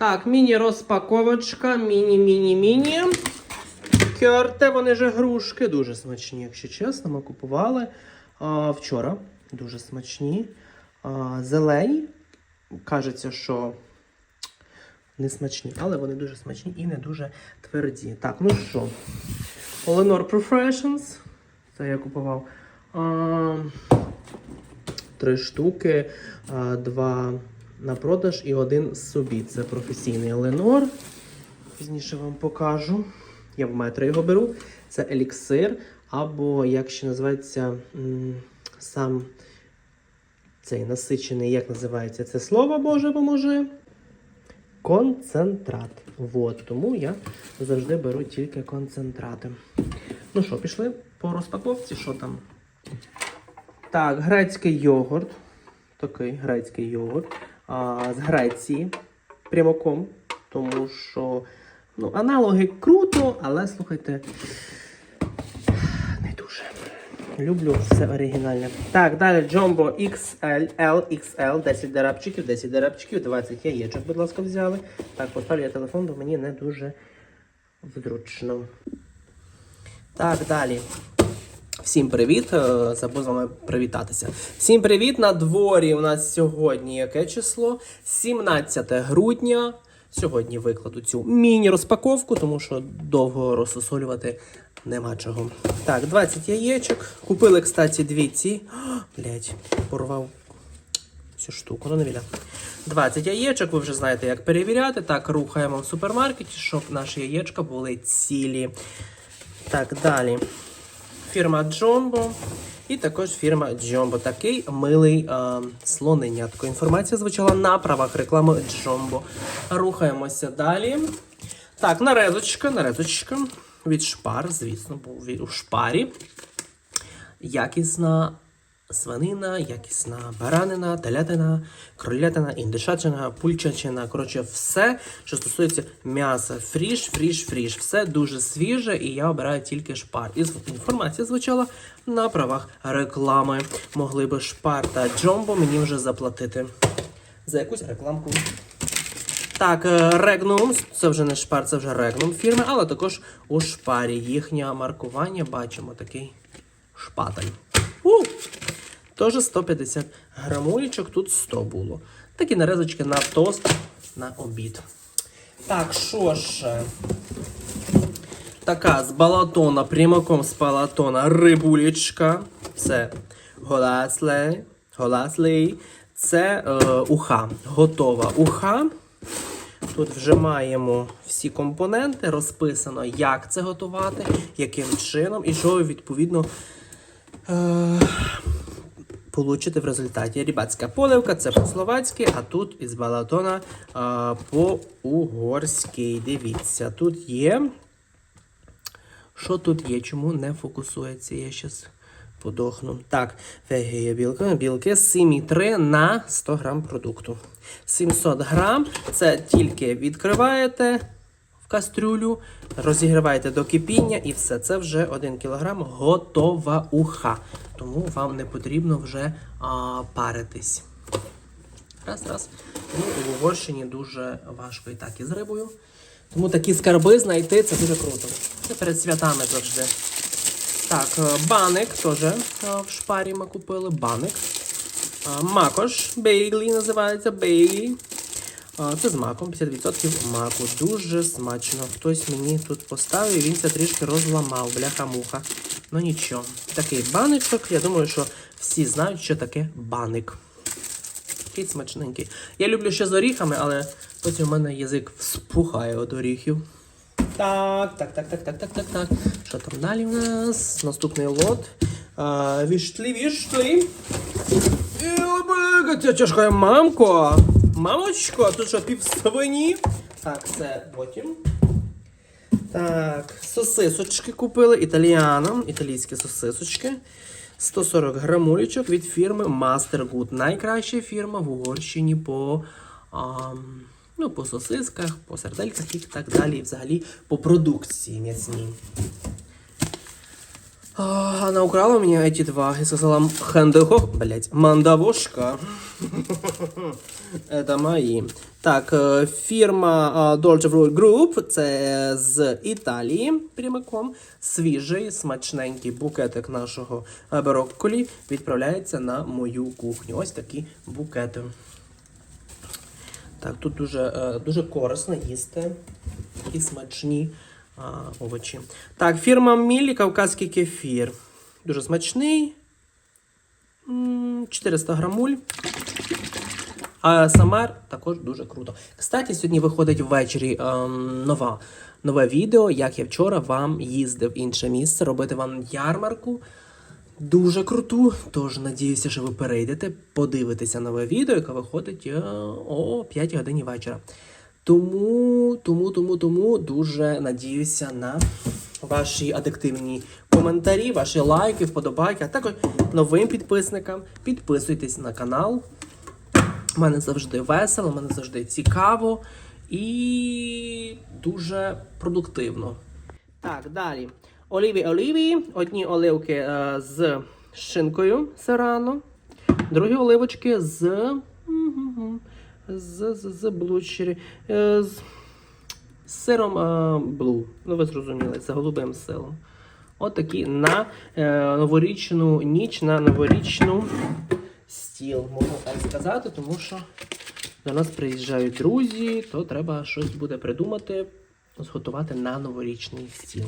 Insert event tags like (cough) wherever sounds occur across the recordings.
Так, міні-розпаковочка, міні-міні-міні. Кьорте, вони ж грушки. Дуже смачні, якщо чесно. Ми купували а, вчора. Дуже смачні. А, зелені. Кажеться, що не смачні, але вони дуже смачні і не дуже тверді. Так, ну що, Olenor Professions. Це я купував. А, три штуки, а, два на продаж і один собі. Це професійний Оленор. Пізніше вам покажу. Я в метро його беру. Це еліксир, або як ще називається сам цей насичений, як називається це слово, Боже поможе. Концентрат. Вот, тому я завжди беру тільки концентрати. Ну що, пішли по розпаковці, що там? Так, грецький йогурт. Такий грецький йогурт. З Греції. Прямоком. Тому що ну, аналоги круто, але слухайте. Не дуже. Люблю все оригінальне. Так, далі Jumbo XL, L, XL, 10 дерапчиків, 10 дерапчиків, 20 яєчок, будь ласка, взяли. Так, поставлю я телефон, бо мені не дуже зручно. Так, далі. Всім привіт! е, Забув з вами привітатися. Всім привіт! На дворі у нас сьогодні яке число? 17 грудня. Сьогодні викладу цю міні-розпаковку, тому що довго розсосолювати нема чого. Так, 20 яєчок. Купили, кстати, дві ці. Блять, порвав цю штуку, ну не біда. 20 яєчок, ви вже знаєте, як перевіряти. Так, рухаємо в супермаркеті, щоб наші яєчка були цілі. Так, далі. Фірма Джомбо. І також фірма Джомбо. Такий милий е, слоненятко. Інформація звучала на правах реклами Джомбо. Рухаємося далі. Так, нарезочка, нарезочка від шпар, звісно, був у шпарі. Якісна свинина, якісна баранина, телятина, кролятина, індишачина, пульчачина. Коротше, все, що стосується м'яса. Фріш, фріш, фріш. Все дуже свіже, і я обираю тільки шпар. І інформація звучала на правах реклами. Могли би шпар та джомбо мені вже заплатити за якусь рекламку. Так, е, Regnum, це вже не шпар, це вже Regnum фірми, але також у шпарі. Їхнє маркування бачимо такий шпатель. У! Теж 150 грамулечок, тут 100 було. Такі нарезочки на тост на обід. Так, що ж. Така з балатона, прямиком з балатона рибулечка. Це голаслей. Голаслей. Це е, уха. Готова уха. Тут вже маємо всі компоненти, розписано, як це готувати, яким чином, і що відповідно е, получите в результаті. Рібацька поливка, це по-словацьки, а тут із балатона по-угорськи. Дивіться, тут є. Що тут є? Чому не фокусується? Я щас подохну. Так, вегія білки, білки 7,3 на 100 грам продукту. 700 грам це тільки відкриваєте кастрюлю, розігріваєте до кипіння і все. Це вже 1 кг готова уха. Тому вам не потрібно вже а, паритись. Раз, раз. Ну, в Угорщині дуже важко і так із рибою. Тому такі скарби знайти це дуже круто. Це перед святами завжди. Так, е, баник теж е, в шпарі ми купили. Баник. Е, Макош, бейглі називається бейглі. Це з маком, 50% маку. Дуже смачно. Хтось мені тут поставив, і він це трішки розламав, бляха-муха. Ну нічого. Такий баничок. Я думаю, що всі знають, що таке баник. Такий смачненький. Я люблю ще з оріхами, але потім у мене язик вспухає від оріхів. Так, так, так, так, так, так, так, так. Що там далі в нас? Наступний лот. А, вішлі, вішлі. Це тяжка мамко. Мамочко, тут що пів свині. Так, це потім. Так, сосисочки купили італіаном. Італійські сосисочки. 140 грамулечок від фірми Master Good. Найкраща фірма в Угорщині по, ам, ну, по сосисках, по сердельках і так далі. І взагалі по продукції м'ясній. Она украла у меня эти два и сказала, хендего, блять, мандавошка. (laughs) Это мої. Так, е, фірма Dolce Fruit Group, це з Італії прямиком. Свіжий, смачненький букетик нашого брокколі відправляється на мою кухню. Ось такі букети. Так, тут дуже, е, дуже корисно їсти і смачні а, овочі. Так, фірма Мілі Кавказький кефір. Дуже смачний. 400 грамуль. А Самар також дуже круто. Кстати, сьогодні виходить ввечері ем, нова, нове відео, як я вчора вам їздив в інше місце, робити вам ярмарку. Дуже круту. Тож надіюся, що ви перейдете, подивитеся нове відео, яке виходить е, о 5 годині вечора. Тому, тому, тому, тому дуже надіюся на ваші адиктивні коментарі, ваші лайки, вподобайки, а також новим підписникам. Підписуйтесь на канал. У мене завжди весело, мене завжди цікаво і дуже продуктивно. Так, далі. Оліві оліві. Одні оливки е, з шинкою серано, другі оливочки з. З, з, з блучері. Е, з, сиром е, блу. Ну, ви зрозуміли, з голубим силом. От на е, новорічну ніч, на новорічну стіл, можна так сказати, тому що до нас приїжджають друзі, то треба щось буде придумати, зготувати на новорічний стіл.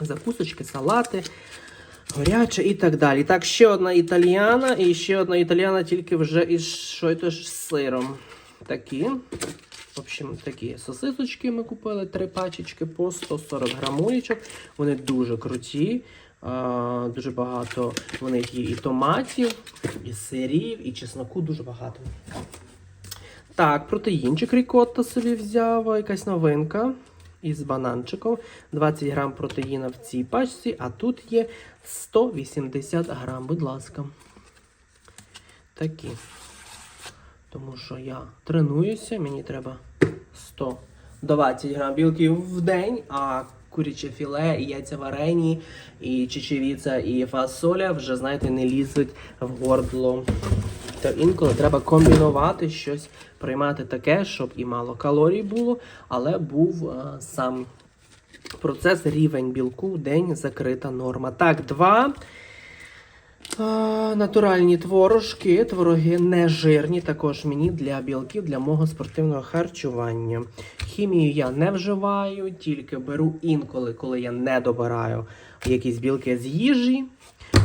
Закусочки, салати, горяче і так далі. Так, ще одна італіана, і ще одна італіана, тільки вже із що це ж сиром. Такі. В общем, такі сосисочки ми купили, три пачечки по 140 грамулечок. Вони дуже круті. А, дуже багато в них є і томатів, і сирів, і чесноку дуже багато. Так, протеїнчик рікотта собі взяв, якась новинка із бананчиком. 20 грам протеїна в цій пачці, а тут є 180 грам, будь ласка. Такі. Тому що я тренуюся, мені треба 120 грам білків в день, а куряче філе, і яйця варені, і чечевіця, і фасоля вже, знаєте, не лізуть в горло. То інколи треба комбінувати щось, приймати таке, щоб і мало калорій було, але був е, сам процес рівень білку в день закрита норма. Так, два. Натуральні творожки, твороги нежирні, також мені для білків, для мого спортивного харчування. Хімію я не вживаю, тільки беру інколи, коли я не добираю якісь білки з їжі,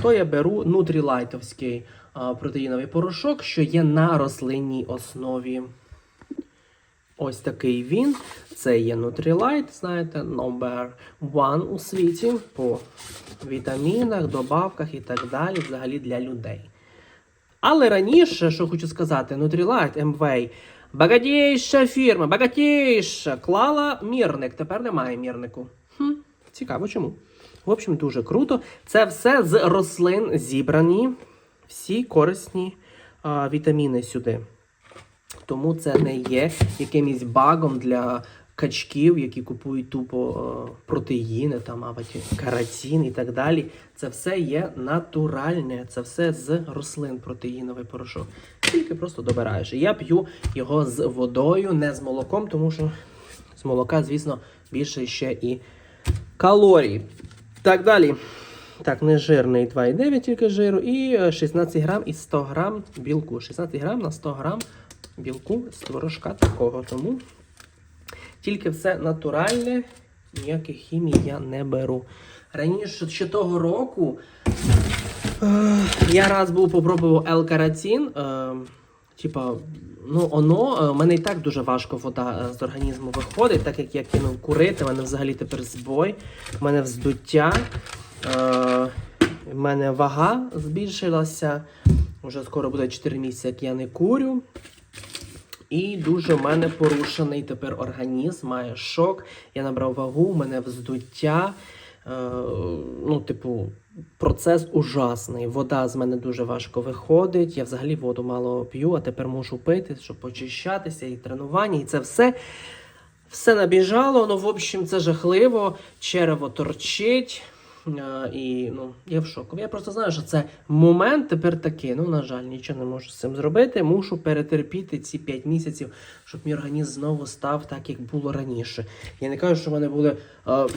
то я беру нутрілайтовський а, протеїновий порошок, що є на рослинній основі. Ось такий він. Це є Nutrilite, знаєте, number one у світі по вітамінах, добавках і так далі, взагалі для людей. Але раніше, що хочу сказати, Nutrilite, MV, багатіша фірма, багатіша, клала мірник. Тепер немає мірнику. Хм, цікаво чому. В общем, дуже круто. Це все з рослин зібрані, всі корисні а, вітаміни сюди. Тому це не є якимось багом для качків, які купують тупо протеїни, там, або ті і так далі. Це все є натуральне, це все з рослин протеїновий порошок. Тільки просто добираєш. Я п'ю його з водою, не з молоком, тому що з молока, звісно, більше ще і калорій. Так далі. Так, нежирний 2,9 тільки жиру і е, 16 грам і 100 грам білку. 16 грам на 100 грам білку з творожка такого. Тому тільки все натуральне, ніяких хімій я не беру. Раніше ще того року е, я раз був попробував L-каротин. Е, типа, ну воно, е, мене і так дуже важко вода е, з організму виходить, так як я кинув курити, в мене взагалі тепер збой, в мене вздуття. Е, в мене вага збільшилася. Вже скоро буде 4 місяці, як я не курю. І дуже в мене порушений тепер організм, має шок. Я набрав вагу, у мене вздуття. Е, ну, типу, процес ужасний. Вода з мене дуже важко виходить. Я взагалі воду мало п'ю, а тепер можу пити, щоб очищатися, і тренування, і це все. Все набіжало, ну, в общем, це жахливо. Черево торчить. Е, І ну, я в шоку. Я просто знаю, що це момент тепер такий. Ну, на жаль, нічого не можу з цим зробити. Мушу перетерпіти ці 5 місяців, щоб мій організм знову став так, як було раніше. Я не кажу, що в мене були е,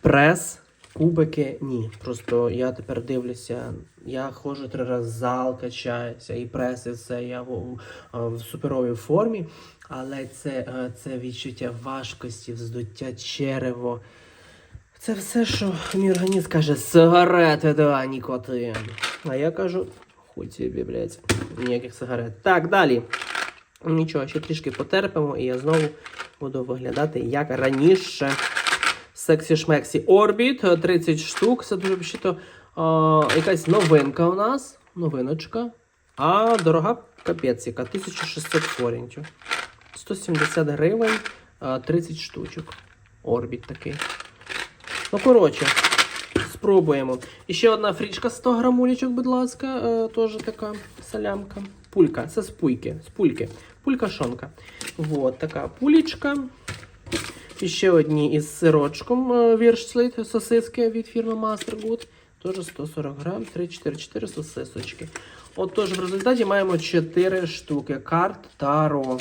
прес, кубики. Ні. Просто я тепер дивлюся. Я ходжу три рази зал, качаюся, і прес, і все. Я в, в, в суперовій формі. Але це, е, це відчуття важкості, вздуття черево. Це все, що мій організм каже, сигарети, да, нікотин. А я кажу, хуй тобі, блядь, ніяких сигарет. Так, далі. Нічого, ще трішки потерпимо, і я знову буду виглядати як раніше. Сексі шмексі Orbit, 30 штук. Це дуже взагалі, якась новинка у нас. Новиночка. А дорога капець, яка 1600 форінтів. 170 гривень, 30 штучок. Орбіт такий. Ну, коротше, спробуємо. І ще одна фрічка 100 грамулечок, будь ласка, е, теж така салямка. Пулька, це з пульки. З пульки. Пулька шонка. Вот така пулічка. І ще одні із сирочком е, сосиски від фірми Mastergood. Теж 140 грам, 3-4-4 сосисочки. Отож, в результаті маємо 4 штуки карт Таро.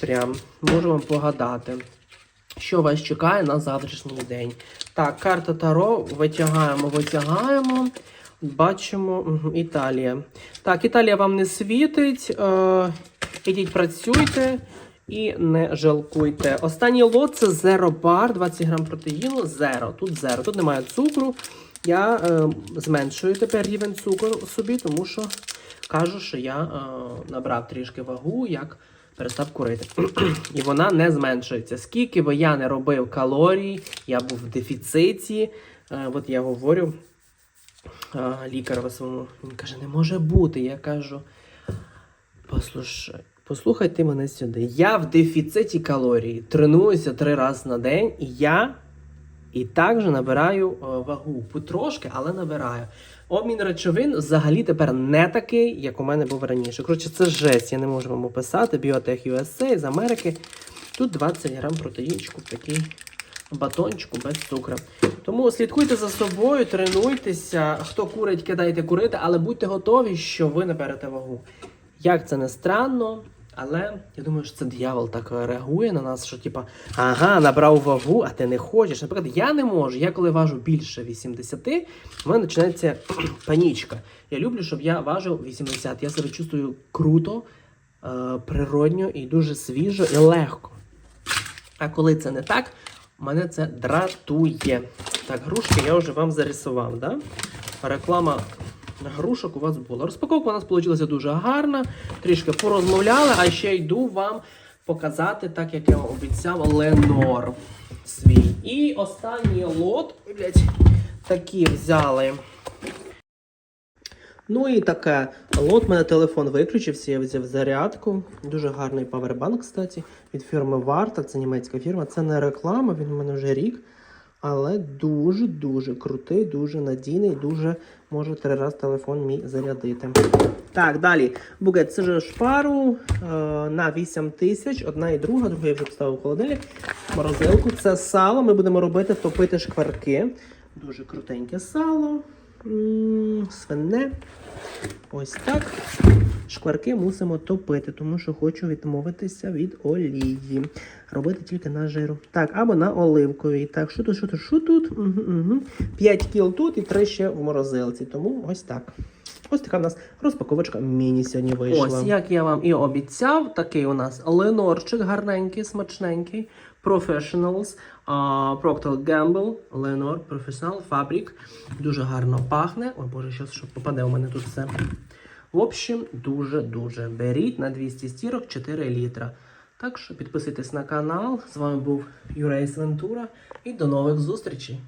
Прям можу вам погадати, що вас чекає на завтрашній день. Так, карта Таро витягаємо, витягаємо. Бачимо Італія. Так, Італія вам не світить. Е, ідіть працюйте і не жалкуйте. Останній лот це Zero Bar, 20 грам протеїну. Зеро. Тут зеро. Тут немає цукру. Я е, зменшую тепер рівень цукру собі, тому що кажу, що я е, набрав трішки вагу, як перестав курити. (clears throat) І вона не зменшується. Скільки би я не робив калорій, я був в дефіциті. Е, от я говорю е, лікарю своєму, він каже, не може бути. Я кажу, послушай, послухай ти мене сюди. Я в дефіциті калорій, тренуюся три рази на день, і я і також набираю е, вагу. Потрошки, але набираю. Обмін речовин взагалі тепер не такий, як у мене був раніше. Коротше, це жесть, я не можу вам описати. Biotech USA з Америки. Тут 20 грам протеїнчику, такий батончику без цукру. Тому слідкуйте за собою, тренуйтеся. Хто курить, кидайте курити, але будьте готові, що ви наберете вагу. Як це не странно, але я думаю, що це дьявол так реагує на нас, що типа, ага, набрав вагу, а ти не хочеш. Наприклад, я не можу. Я коли важу більше 80, в мене починається (clears throat) панічка. Я люблю, щоб я важив 80. Я себе чувствую круто, е, природньо і дуже свіжо і легко. А коли це не так, мене це дратує. Так, грушки я вже вам зарисував, да? Реклама грушок у вас була. Розпаковка у нас вийшла дуже гарна. Трішки порозмовляли, а ще йду вам показати, так як я вам обіцяв, Ленор свій. І останній лот, блядь, такі взяли. Ну і таке. Лот, мене телефон виключився, я взяв зарядку. Дуже гарний павербанк, кстати, від фірми Варта. Це німецька фірма. Це не реклама, він у мене вже рік. Але дуже-дуже крутий, дуже надійний, дуже може три рази телефон мій зарядити. Так, далі. Бугет, це ж шпару е, на 8 тисяч, одна і друга, друга я вже поставив в холодильник. Морозилку. Це сало. Ми будемо робити топити шкварки. Дуже крутеньке сало. Свине. Ось так. Шкварки мусимо топити, тому що хочу відмовитися від олії. Робити тільки на жиру. Так, або на оливковій. Так, що тут, що тут, що тут? Угу, угу. 5 кіл тут і 3 ще в морозилці. Тому ось так. Ось така в нас розпаковочка міні сьогодні вийшла. Ось, як я вам і обіцяв, такий у нас ленорчик гарненький, смачненький. Professionals, а, Procter Gamble, Lenor, Professional Fabric. Дуже гарно пахне. Ой, боже, щас що попаде у мене тут все. В общем, дуже-дуже беріть на 200 стірок 4 літра. Так що підписуйтесь на канал. З вами був Юрей Вентура і до нових зустрічей!